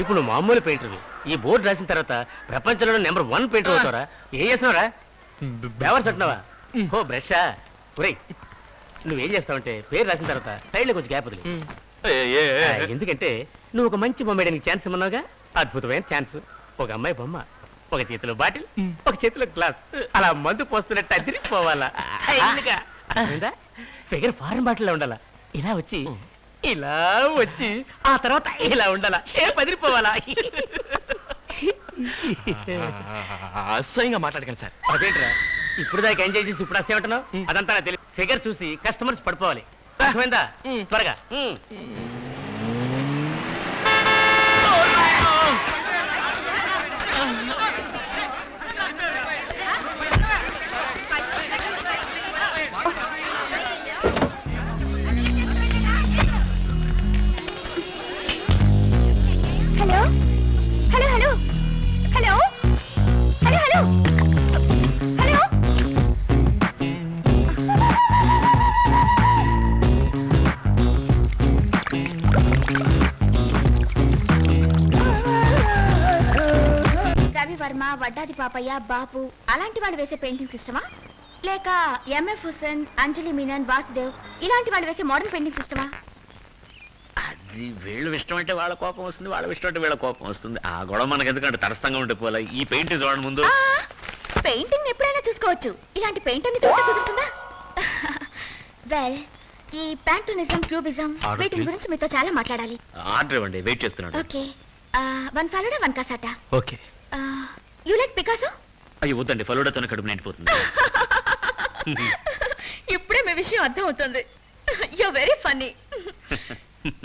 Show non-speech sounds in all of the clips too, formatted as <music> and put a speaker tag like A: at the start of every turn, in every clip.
A: ఇప్పుడు నువ్వు మామూలు పెయింటర్ ఈ బోర్డు రాసిన తర్వాత ప్రపంచంలో నెంబర్ వన్ పెయింటర్ అవుతారా ఏం చేస్తున్నావురా? బేవర్ చుట్టినావా ఓ బ్రషా ఒరేయ్ నువ్వేం చేస్తావంటే పేరు రాసిన తర్వాత సైడ్లో కొంచెం గ్యాప్ వదిలి. ఎందుకంటే నువ్వు ఒక మంచి బొమ్మ వేయడానికి ఛాన్స్ ఇమ్మన్నావుగా? అద్భుతమైన ఛాన్స్ ఒక అమ్మాయి బొమ్మ ఒక చేతిలో బాటిల్ ఒక చేతిలో గ్లాస్ అలా మందు పోస్తున్నట్టు అదిరిపోవాలా? దగ్గర ఫారెన్ బాటిల్ ఉండాలా. ఇలా వచ్చి ఇలా వచ్చి ఆ తర్వాత ఇలా ఉండాలా? ఏ పదిరిపోవాలా?
B: అసహ్యంగా మాట్లాడకండి సార్.
A: అదేంట్రా? ఇప్పుడు దాకా ఎంజాయ్ చేసి ఇప్పుడు వస్తే ఉంటున్నావు అదంతా తెలియదు ఫిగర్ చూసి కస్టమర్స్ పడిపోవాలి. అర్థమైందా? త్వరగా.
C: వడ్డాది పాపయ్య బాపు అలాంటి వాళ్ళు వేసే పెయింటింగ్ సిస్టమా? లేక ఎంఎఫ్ హుసేన్ అంజలి మీనన్ వాసుదేవ్ ఇలాంటి వాళ్ళు వేసే మోడర్న్ పెయింటింగ్ సిస్టమా?
B: అది వీళ్ళు ఇష్టం అంటే వాళ్ళ కోపం వస్తుంది వాళ్ళ ఇష్టం అంటే వీళ్ళ కోపం వస్తుంది. ఆ గొడవ మనకి ఎందుకంటే తటస్థంగా ఉంటే పోలే. ఈ పెయింట్ చూడండి ముందు.
C: పెయింటింగ్ ఎప్పుడైనా చూసుకోవచ్చు. ఇలాంటి పెయింటింగ్ చూడ కుదురుతుందా? వెల్ ఈ ప్యాంటోనిజం క్యూబిజం
B: Order,
C: వీటి
B: please.
C: గురించి మీతో చాలా మాట్లాడాలి.
B: ఆర్డర్ ఇవ్వండి వెయిట్ చేస్తున్నాడు.
C: Okay. One falooda one cassata?
B: Okay.
C: You like Picasso
B: అయ్యి వద్దండి. ఫలుడాతోనే కడుపు నిండిపోతుంది. <laughs>
C: ఇప్పుడే మీ విషయం అర్థం అవుతుంది యు వెరీ ఫన్నీ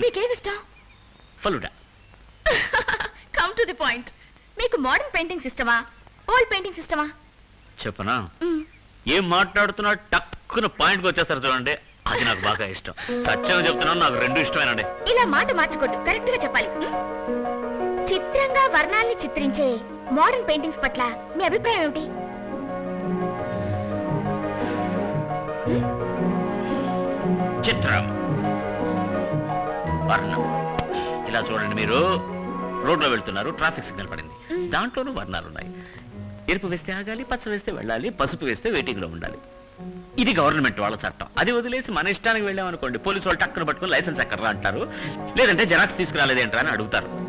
C: మీకేం ఇష్టం?
B: Falooda.
C: Come to the point మీకు మోడర్న్ పెయింటింగ్ సిస్టమా ఓల్డ్ పెయింటింగ్ సిస్టమా
B: చెప్పనా? ఏం మాట్లాడుతున్నా టక్కున పాయింట్కి వచ్చేస్తారు చూడండి. అది నాకు బాగా ఇష్టం. సత్యం చెప్తున్నాను నాకు రెండు ఇష్టమేనండి.
C: ఇలా మాట మార్చుకోద్దు కరెక్ట్గా చెప్పాలి. మ్? చిత్రంగా వర్ణాల్ని చిత్రించే మోడర్న్ పెయింటింగ్స్ పట్ల మీ అభిప్రాయం ఏమిటి?
B: చిత్రం. వర్ణం. ఇలా చూడండి మీరు. రోడ్లో వెళ్తున్నారు ట్రాఫిక్ సిగ్నల్ పడింది. దాంట్లోనూ వర్ణాలు ఉన్నాయి ఎరుపు వేస్తే ఆగాలి పచ్చ వేస్తే వెళ్ళాలి పసుపు వేస్తే వెయిటింగ్లో ఉండాలి. ఇది గవర్నమెంట్ వాళ్ళ చట్టం. అది వదిలేసి మన ఇష్టానికి వెళ్ళామనుకోండి పోలీసు వాళ్ళు టక్కున పట్టుకుని లైసెన్స్ ఎక్కడరా అంటారు? లేదంటే జెరాక్స్ తీసుకురాలేదేంట్రా అని అడుగుతారు.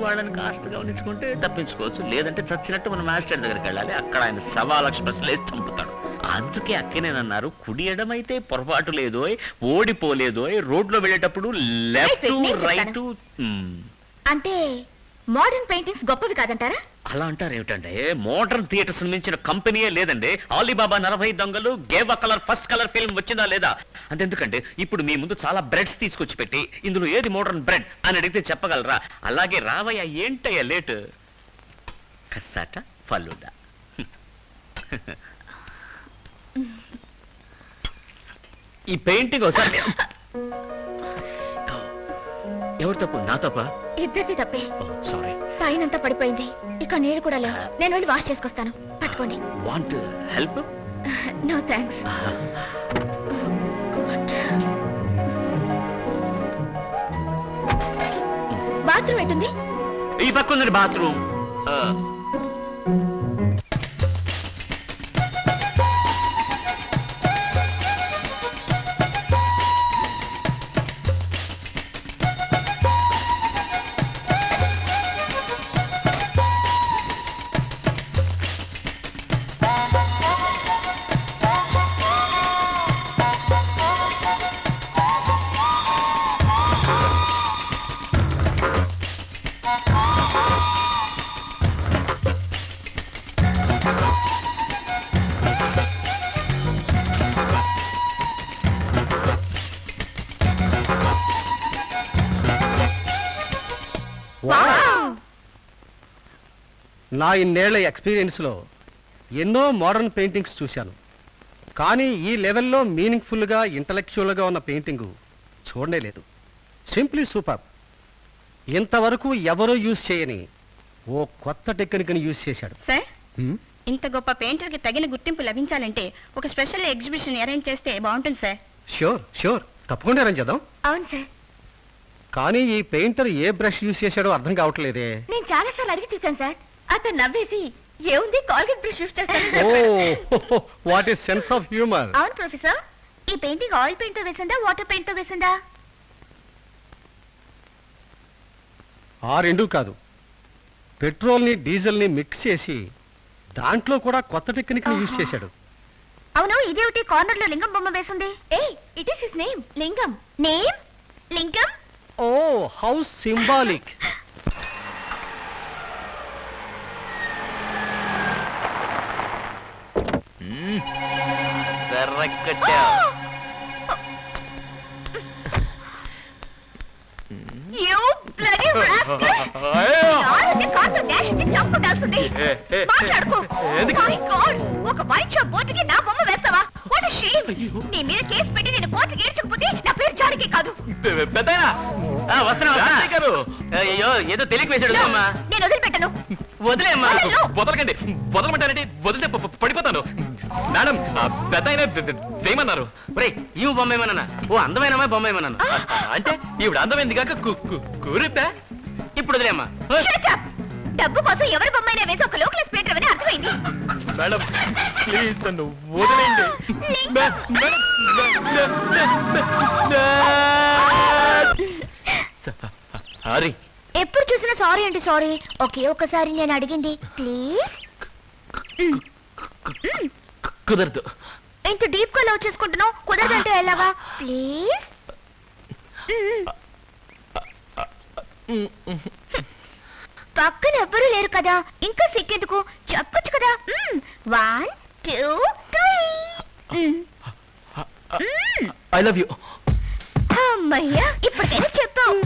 B: వాళ్ళని కాస్త గమనించుకుంటే తప్పించుకోవచ్చు. లేదంటే చచ్చినట్టు మన మాస్టర్ దగ్గరికి వెళ్ళాలి. అక్కడ ఆయన సవా లక్ష చంపుతాడు. అందుకే అక్కనేనన్నారు కుడి ఎడమైతే పొరపాటు లేదోయ్ ఓడిపోలేదోయ్. రోడ్లో వెళ్ళేటప్పుడు లెఫ్ట్ రైట్.
C: అంటే మోడర్న్ పెయింటింగ్స్ గొప్పవి కాదంటారా?
B: అలా అంటారు ఏమిటంటే మోడర్న్ థియేటర్స్ మించిన కంపెనీయే లేదండి. ఆలీబాబా నలభై దొంగలు Geva colour first colour film వచ్చిందా లేదా? అంతెందుకంటే ఇప్పుడు మీ ముందు చాలా బ్రెడ్స్ తీసుకొచ్చి పెట్టి ఇందులో ఏది మోడర్న్ బ్రెడ్ అని అడిగితే చెప్పగలరా? అలాగే రావయ్య ఏంటయ్య లేట్ కసాట ఫలుడా ఈ పెయింటింగ్ ఒకసారి ఎవరు తప్పు? నా తప్ప?
C: ఇద్దరిది తప్పే.
B: సారీ.
C: పైనంతా పడిపోయింది. ఇక నీళ్ళు కూడా లేవు నేను వెళ్ళి వాష్ చేసుకొస్తాను. పట్టుకోండి.
B: Want help?
C: No thanks bathroom ఎటుంది?
B: ఈ పక్క ఉందండి బాత్రూమ్.
D: నా ఇన్నేళ్ళ ఎక్స్పీరియన్స్లో ఎన్నో మోడర్న్ పెయింటింగ్స్ చూశాను. కానీ ఈ లెవెల్లో మీనింగ్ఫుల్గా ఇంటలెక్చువల్గా ఉన్న పెయింటింగు చూడనే లేదు. Simply super. ఇంతవరకు ఎవరూ యూజ్ చేయని ఓ కొత్త టెక్నిక్ని యూజ్ చేశాడు.
E: సార్ ఇంత గొప్ప పెయింటర్కి తగిన గుర్తింపు లభించాలంటే ఒక స్పెషల్ ఎగ్జిబిషన్ అరేంజ్ చేస్తే బాగుంటుంది సార్.
D: షూర్ షూర్ తప్పకుండా అరేంజ్ చేద్దాం.
C: అవును సార్.
D: కానీ ఈ పెయింటర్ ఏ బ్రష్ యూజ్ చేశాడో అర్థం కావట్లేదే.
C: నేను చాలా సార్లు అడిగి చూశాను సార్. అతను నవ్వేసి ఏముంది? కాల్గేట్ బ్రష్ యూస్ చేస్తాను
D: what is sense of humour?
C: అవును ప్రొఫెసర్. ఈ పెయింటింగ్ ఆయిల్ పెయింట్తో వేసిందా వాటర్ పెయింట్తో వేసిందా?
D: ఆ రెండు కాదు. పెట్రోల్ని డీజిల్ని మిక్స్ చేసి దాంట్లో కూడా కొత్త టెక్నిక్ యూజ్. చేశాడు.
C: అవును ఇదేమిటి కార్నర్లో లింగం బొమ్మ వేసింది. A it is his name Lingam. Name? Lingam?
D: Oh how symbolic.
C: God <laughs> ఒక వైట్ షాప్ బోర్డుకి నా బొమ్మ వేస్తావా? నీ మీద కేసు పెట్టి నేను కోర్టుకి ఏడ్చకపోతే నా పేరు జానకి కాదు.
A: పెద్దయినా వస్తున్నా అయ్యో ఏదో తెలియక వేసాడు
C: నేను వదిలిపెట్టను.
A: వదిలేమ్మా. వదలకండి. వదలమంటారండి వదిలితే పడిపోతాను. మేడం పెద్ద ఆయన వేయమన్నారు ఒరే ఈ బొమ్మ ఏమన్నా ఓ అందమైన అమ్మాయి బొమ్మ ఏమన్నాను? అంటే ఈవిడ అందమైంది కాక కూరితే ఇప్పుడు వదిలేమ్మా!
C: డబ్బు కోసం ఎవరి బొమ్మైనా వేసి ఒక లోకల్ పెయింటర్ అని అర్థమైంది.
A: మేడం ప్లీజ్ నన్ను వదిలేండి మేడం, సారీ.
C: ఎప్పుడు చూసినా సారీ అంటే సారీ. ఒకే ఒక్కసారి నేను అడిగింది ప్లీజ్.
A: కుదరదు.
C: ఇంత డీప్గా లవ్ చేసుకుంటున్నావు కుదరదంటే ఎలాగా? ప్లీజ్. పక్కన ఎవ్వరూ లేరు కదా ఇంకా సిక్కేందుకు చెప్పొచ్చు కదా. One two three.
A: I love you.
C: అమ్మయ్యా ఇప్పటికైనా చెప్పావు.